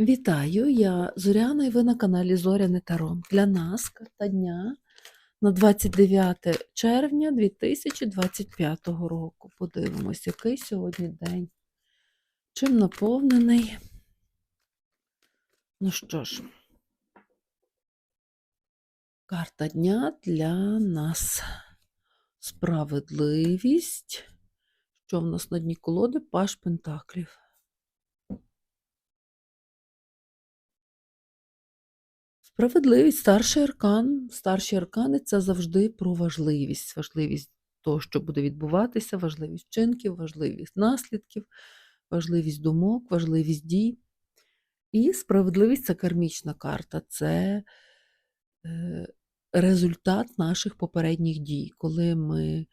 Вітаю, я Зоряна і ви на каналі Зоряне Таро. Для нас карта дня на 29 червня 2025 року. Подивимось, який сьогодні день. Чим наповнений. Ну що ж, карта дня для нас. Справедливість. Що в нас на дні колоди? Паш Пентаклів. Справедливість, старший аркан. Старші аркани це завжди про важливість. Важливість того, що буде відбуватися, важливість вчинків, важливість наслідків, важливість думок, важливість дій. І справедливість це кармічна карта, це е, результат наших попередніх дій, коли ми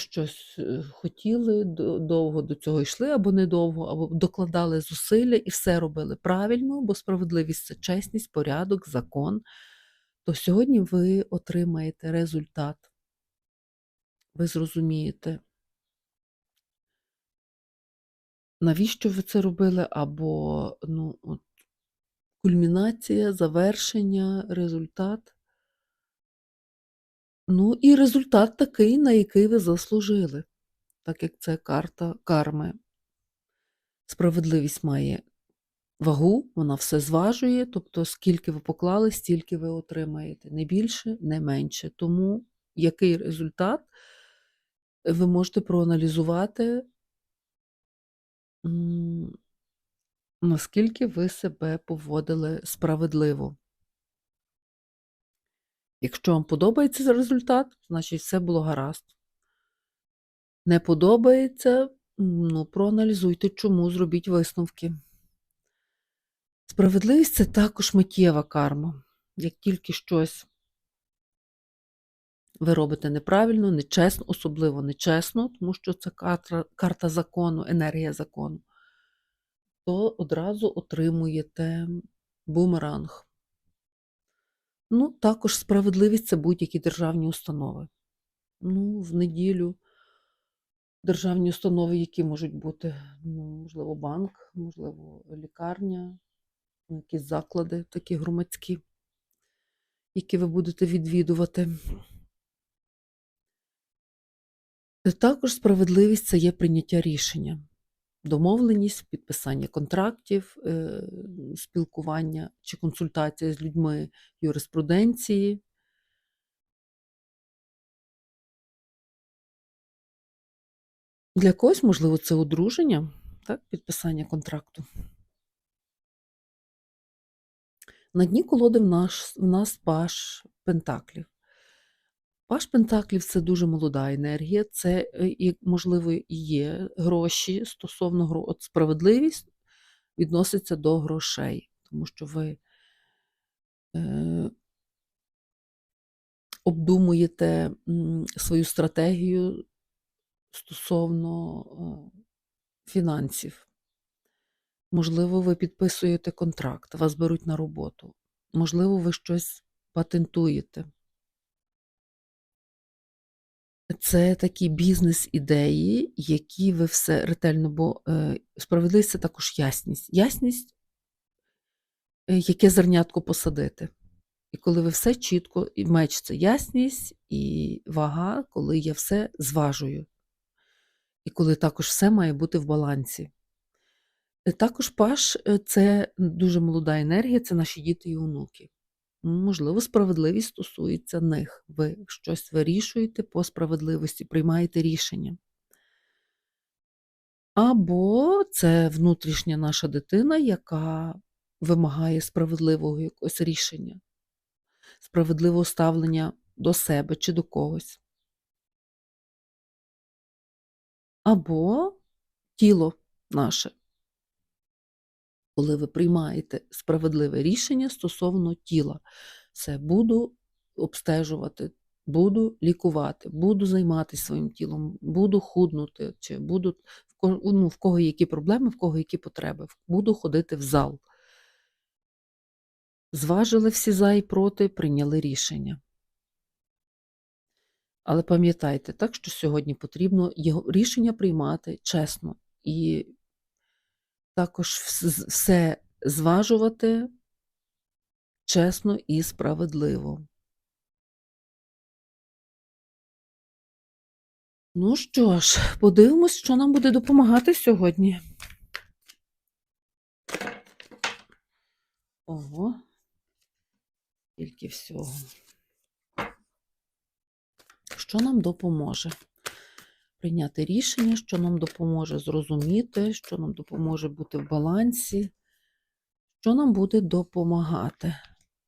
щось е, хотіли, довго до цього йшли, або недовго, або докладали зусилля і все робили правильно, бо справедливість це чесність, порядок, закон. То сьогодні ви отримаєте результат. Ви зрозумієте, навіщо ви це робили, або ну, от, кульмінація, завершення, результат. Ну, і результат такий, на який ви заслужили, так як це карта карми. Справедливість має вагу, вона все зважує, тобто скільки ви поклали, стільки ви отримаєте. Не більше, не менше. Тому який результат ви можете проаналізувати, наскільки ви себе поводили справедливо. Якщо вам подобається результат, значить все було гаразд. Не подобається, ну, проаналізуйте, чому, зробіть висновки. Справедливість це також миттєва карма. Як тільки щось ви робите неправильно, нечесно, особливо нечесно, тому що це карта, карта закону, енергія закону, то одразу отримуєте бумеранг. Ну, також справедливість це будь-які державні установи. Ну, в неділю державні установи, які можуть бути, ну, можливо, банк, можливо, лікарня, ну, якісь заклади такі громадські, які ви будете відвідувати. Також справедливість це є прийняття рішення, домовленість, підписання контрактів, е, спілкування чи консультація з людьми юриспруденції. Для когось, можливо, це одруження, так, підписання контракту. На дні колоди в нас, в нас паш Пентаклів. Паш Пентаклів це дуже молода енергія, це, е, можливо, і є гроші стосовно. От справедливість відноситься до грошей, тому що ви е, обдумуєте свою стратегію стосовно е, фінансів. Можливо, ви підписуєте контракт, вас беруть на роботу. Можливо, ви щось патентуєте. Це такі бізнес-ідеї, які ви все ретельно, бо е, справедливість це також ясність. Ясність, е, яке зернятко посадити. І коли ви все чітко, і меч це ясність і вага, коли я все зважую. І коли також все має бути в балансі. Е, Також паш це дуже молода енергія, це наші діти і онуки. Можливо, справедливість стосується них. Ви щось вирішуєте по справедливості, приймаєте рішення. Або це внутрішня наша дитина, яка вимагає справедливого якогось рішення, справедливого ставлення до себе чи до когось. Або тіло наше, коли ви приймаєте справедливе рішення стосовно тіла. Це буду обстежувати, буду лікувати, буду займатися своїм тілом, буду худнути, чи буду ну, в кого які проблеми, в кого які потреби, буду ходити в зал. Зважили всі за і проти, прийняли рішення. Але пам'ятайте, так що сьогодні потрібно його рішення приймати чесно і також все зважувати чесно і справедливо. Ну що ж, подивимось, що нам буде допомагати сьогодні. Ого, тільки всього. Що нам допоможе? Прийняти рішення, що нам допоможе зрозуміти, що нам допоможе бути в балансі, що нам буде допомагати.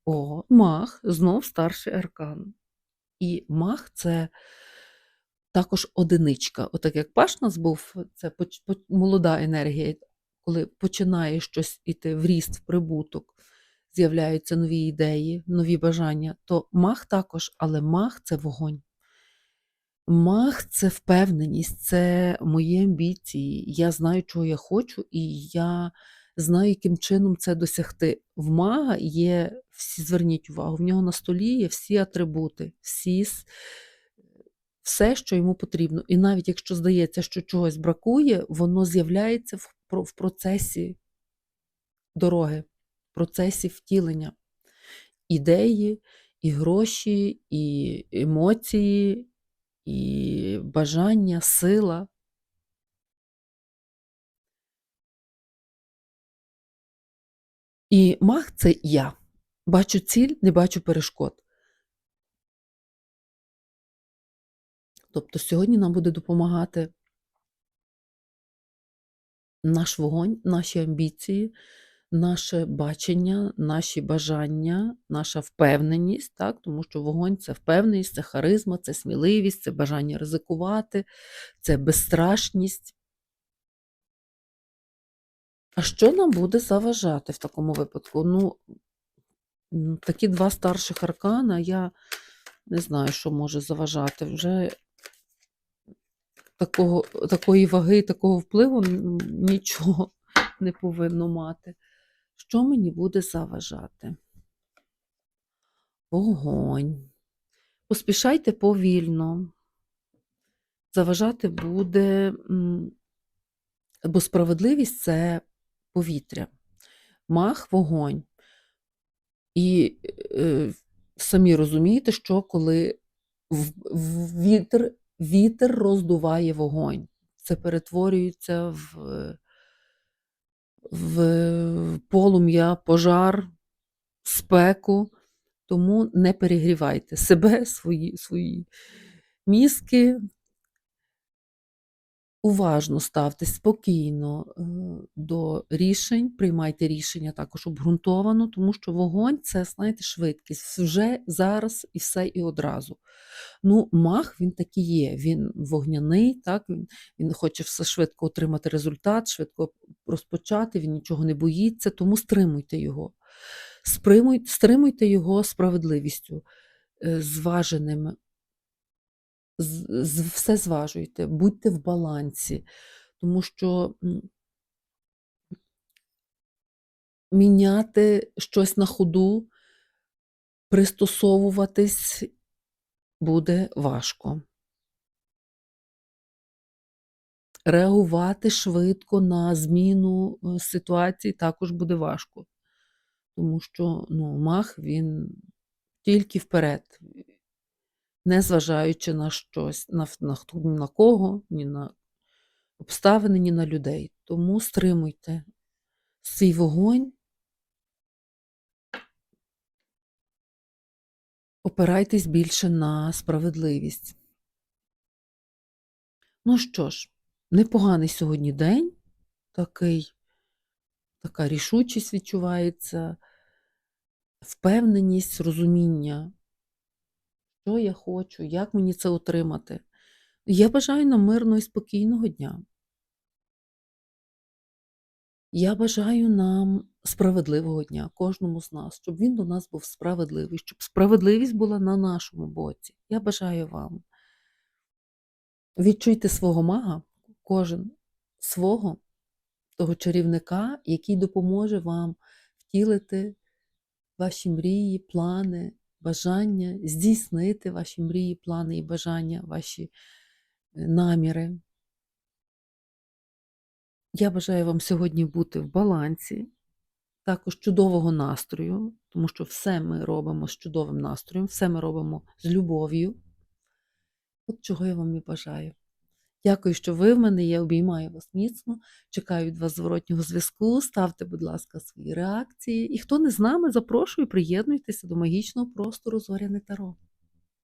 О, мах, знов старший аркан. І мах це також одиничка. Отак як Паш нас був, це молода енергія, коли починає щось іти в ріст, в прибуток, з'являються нові ідеї, нові бажання, то мах також, але мах це вогонь. Мах це впевненість, це мої амбіції. Я знаю, чого я хочу, і я знаю, яким чином це досягти. В мага є всі, зверніть увагу, в нього на столі є всі атрибути, всі, все, що йому потрібно. І навіть якщо здається, що чогось бракує, воно з'являється в, в процесі дороги, в процесі втілення. Ідеї, і гроші, і емоції, і бажання, сила. І маг це я. Бачу ціль, не бачу перешкод. Тобто сьогодні нам буде допомагати наш вогонь, наші амбіції, наше бачення, наші бажання, наша впевненість, так? тому що вогонь це впевненість, це харизма, це сміливість, це бажання ризикувати, це безстрашність. А що нам буде заважати в такому випадку? Ну, такі два старших аркана, я не знаю, що може заважати. Вже такого, такої ваги, такого впливу нічого не повинно мати. Що мені буде заважати? Вогонь. Поспішайте повільно. Заважати буде, бо справедливість це повітря. Мах вогонь. І е, самі розумієте, що коли в, в вітер, вітер роздуває вогонь, це перетворюється в, в полум'я, пожар, спеку. Тому не перегрівайте себе, свої, свої мізки. Уважно ставтесь спокійно е, до рішень, приймайте рішення також обґрунтовано, тому що вогонь це, знаєте, швидкість. Вже зараз і все і одразу. Ну, мах він такий є, він вогняний, так, він, він хоче все швидко отримати результат, швидко розпочати, він нічого не боїться, тому стримуйте його. Стримуйте його справедливістю, е, зваженим все зважуйте, будьте в балансі, тому що міняти щось на ходу, пристосовуватись буде важко. Реагувати швидко на зміну е, ситуації також буде важко, тому що ну, мах він тільки вперед, незважаючи на щось, на, на, ні на кого, ні на обставини, ні на людей. Тому стримуйте свій вогонь, опирайтесь більше на справедливість. Ну що ж, непоганий сьогодні день, такий, така рішучість відчувається, впевненість, розуміння, що я хочу, як мені це отримати. Я бажаю нам мирного і спокійного дня. Я бажаю нам справедливого дня, кожному з нас, щоб він до нас був справедливий, щоб справедливість була на нашому боці. Я бажаю вам. Відчуйте свого мага, кожен свого, того чарівника, який допоможе вам втілити ваші мрії, плани, бажання, здійснити ваші мрії, плани і бажання, ваші е, наміри. Я бажаю вам сьогодні бути в балансі, також чудового настрою, тому що все ми робимо з чудовим настроєм, все ми робимо з любов'ю. От чого я вам і бажаю. Дякую, що ви в мене Я Обіймаю вас міцно. Чекаю від вас зворотнього зв'язку. Ставте, будь ласка, свої реакції. І хто не з нами, запрошую, приєднуйтеся до магічного простору Зоряне Таро.